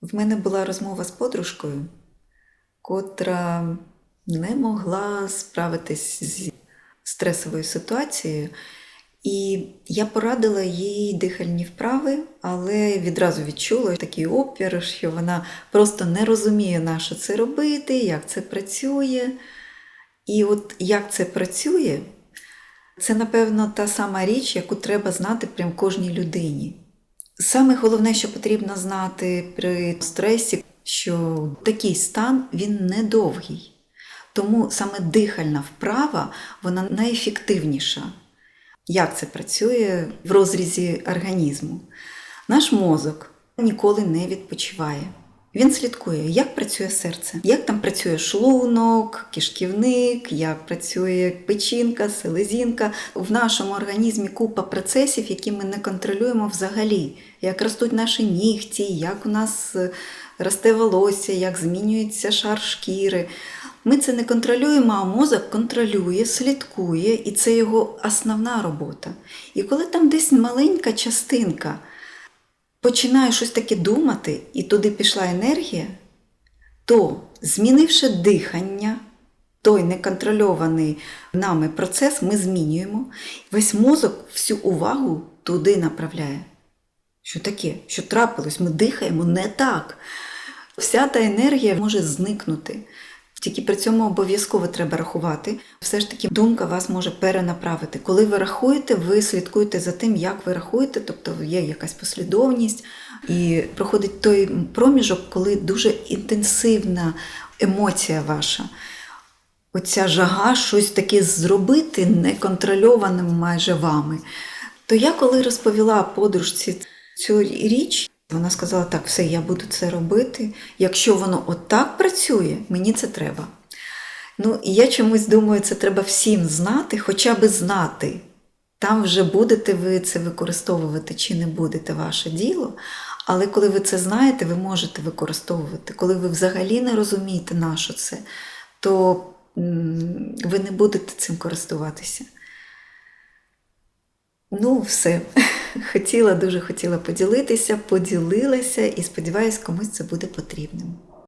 В мене була розмова з подружкою, котра не могла справитись з стресовою ситуацією. І я порадила їй дихальні вправи, але відразу відчула такий опір, що вона просто не розуміє, на що це робити, як це працює. І от як це працює, це, напевно, та сама річ, яку треба знати прям кожній людині. Саме головне, що потрібно знати при стресі, що такий стан він недовгий. Тому саме дихальна вправа вона найефективніша. Як це працює в розрізі організму? Наш мозок ніколи не відпочиває. Він слідкує, як працює серце, як там працює шлунок, кишківник, як працює печінка, селезінка. В нашому організмі купа процесів, які ми не контролюємо взагалі. Як ростуть наші нігті, як у нас е, росте волосся, як змінюється шар шкіри. Ми це не контролюємо, а мозок контролює, слідкує, і це його основна робота. І коли там десь маленька частинка починає щось таке думати, і туди пішла енергія, то змінивши дихання, той неконтрольований нами процес, ми змінюємо. Весь мозок всю увагу туди направляє. Що таке? Що трапилось? Ми дихаємо не так. Вся та енергія може зникнути. Тільки при цьому обов'язково треба рахувати. Все ж таки думка вас може перенаправити. Коли ви рахуєте, ви слідкуєте за тим, як ви рахуєте, тобто є якась послідовність, і проходить той проміжок, коли дуже інтенсивна емоція ваша. Оця жага щось таке зробити неконтрольованим майже вами. То я коли розповіла подружці цю річ, вона сказала: так, все, я буду це робити. Якщо воно отак працює, мені це треба. Ну, і я чомусь думаю, це треба всім знати, хоча би знати. Там вже будете ви це використовувати чи не будете ваше діло. Але коли ви це знаєте, ви можете використовувати. Коли ви взагалі не розумієте, на що це, то ви не будете цим користуватися. Ну, все. Хотіла, дуже хотіла поділитися, поділилася і сподіваюся, комусь це буде потрібним.